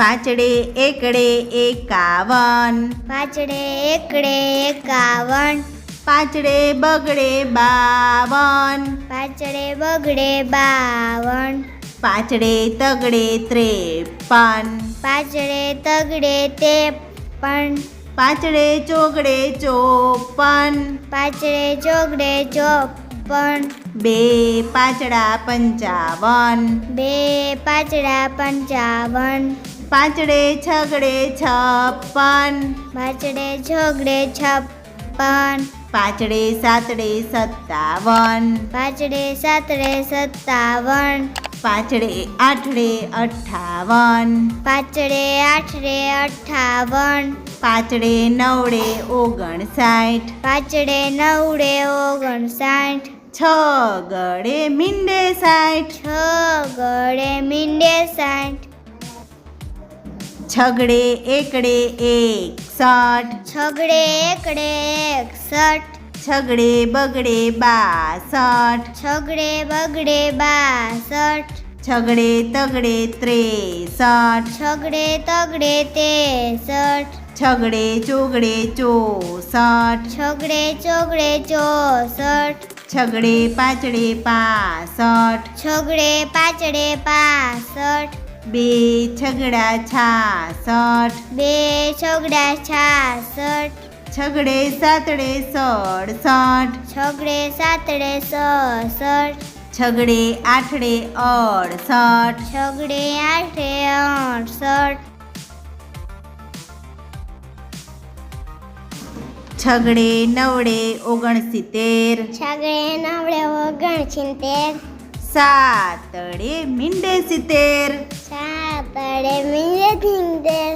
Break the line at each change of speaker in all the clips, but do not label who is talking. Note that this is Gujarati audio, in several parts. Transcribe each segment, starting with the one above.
પાંચડે એકડે એકાવન.
પાંચડે એકડે એકાવન.
પાંચડે બગડે બાવન.
પાંચડે બગડે બાવન.
પાંચડે તગડે ત્રેપન.
પાંચડે તગડે ત્રેપન.
પાંચડે ચોગડે ચોપન.
પાંચડે ચોગડે ચોપન.
બે પાંચડા પંચાવન.
બે પાંચડા પંચાવન.
પાંચડે છગડે છપ્પન.
પાંચડે છગડે છપ્પન.
પાંચડે સાતડે સત્તાવન.
પાંચડે સાતડે સત્તાવન.
પાંચડે આઠડે અઠ્ઠાવન.
પાંચડે આઠડે અઠ્ઠાવન.
પાંચડે નવડે ઓગણસાઠ.
પાંચડે નવડે ઓગણસાઠ.
છ ગળે મીંડે સાઠ.
છ ગળે મીંડે સાઠ.
છગડે એકડે એકસઠ
છગડે એકડે એકસઠ
છગડે બગડે બાસઠ
છગડે બગડે બાસઠ
છગડે તગડે ત્રેસઠ.
છગડે તગડે તેસઠ.
છગડે ચોગડે ચોસઠ.
છગડે ચોગડે ચોસઠ.
છગડે પાંચડે પાસઠ.
છગડે પાંચડે પાસઠ.
બે છગડા છાસઠ
બે છગડા છાસઠ
છગડે સાતડે સડસઠ
છગડે સાતડે સડસઠ
છગડે આઠડે અડસઠ
છગડે આઠે અડસઠ
છગડે નવડે ઓગણસિત્તેર.
છગડે નવડે ઓગણસિત્તેર.
સાતડે મીંડે સિત્તેર
સાતડે મીંડે સિત્તેર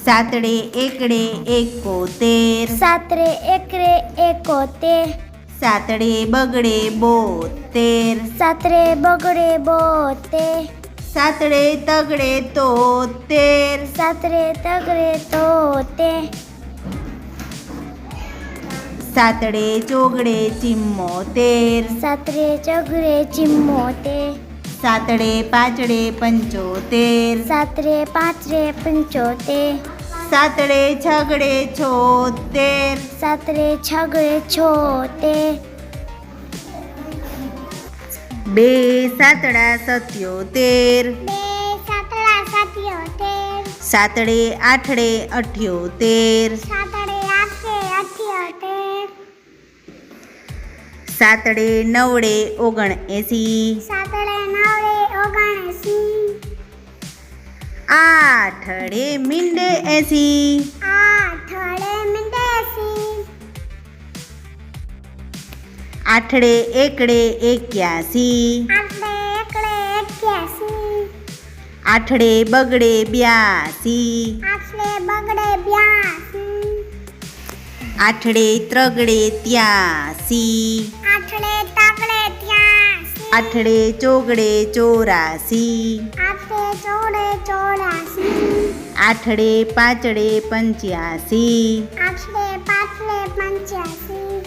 સાતડે એકડે એકોતેર
સાતરે એકરે એકોતેર
સાતડે બગડે બોતેર
સાતરે બગડે બોતેર
સાતડે તગડે તોતેર
સાતરે તગડે તોતેર
સાતડે ચોગડે ચિમ્મોતેર
સાતરે ચગડે ચિમ્મોતેર
સાતડે પાંચડે પંચોતેર
સાતરે પાંચરે પંચોતેર
સાતડે છગડે છોતેર
સાતરે છગડે છોતેર
બે સાતડા સત્યોતેર
બે સાતડા સાતયોતેર
સાતડે આઠડે અઠ્યોતેર
સાતડે
નવડે ઓગણ એસી
સાતડે નવડે
આઠડે મીંડે એસી.
આઠડે મીંડેસી
આઠડે એકડે એક્યાસી.
આઠડે એકડે એક્યાસી.
આઠડે બગડે બ્યાસી.
આઠડે બગડે
આઠડે ત્રગડે
આઠડે તગડે ત્યાસી.
આઠડે ચોગડે ચોરાસી.
આઠડે ચોડે ચોરાસી.
આઠડે પાંચડે પંચ્યાસી.
આઠડે પાછડે પંચ્યાસી.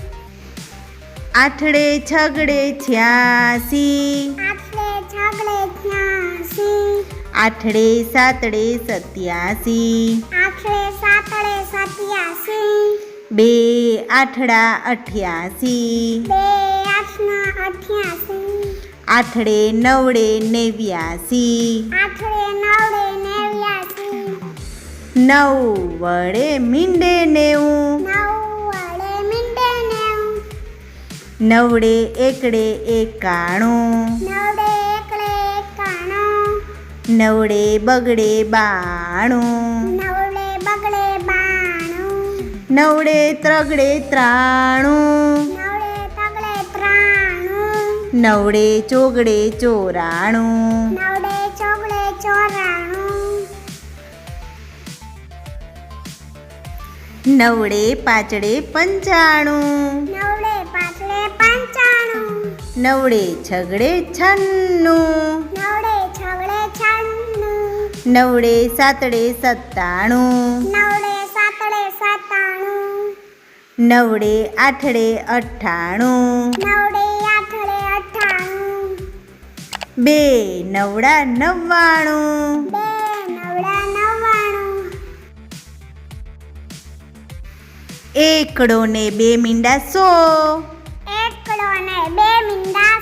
આઠડે છગડે છ્યાસી.
આઠડે છગડે છ્યાસી
આઠડે સાતડે સત્યાસી.
આઠડે સાતડે સત્યાસી.
બે આઠડા અઠ્યાસી. આઠડે નવડે નેવ્યાસી. નવ. વડે મીંડે નેવું. નવડે એકડે એકાણું.
નવડે
બગડે બાણું.
નવડે
ત્રગડે ત્રાણું.
નવડે
ચોગડે ચોરાણું.
નવડે ચોગડે ચોરાણું
નવડે પાંચડે પંચાણું.
નવડે પાછળે પંચાણું
નવડે છગડે છન્નું.
નવડે
સાતડે સત્તાણું.
નવડે
નવડે આઠડે અઠ્ઠાણું.
નવડે આઠડે અઠ્ઠાણું.
બે નવડા નવ્વાણું.
બે નવડા નવ્વાણું.
એકડો ને બે મીંડા સો.
એકડો ને બે મીંડા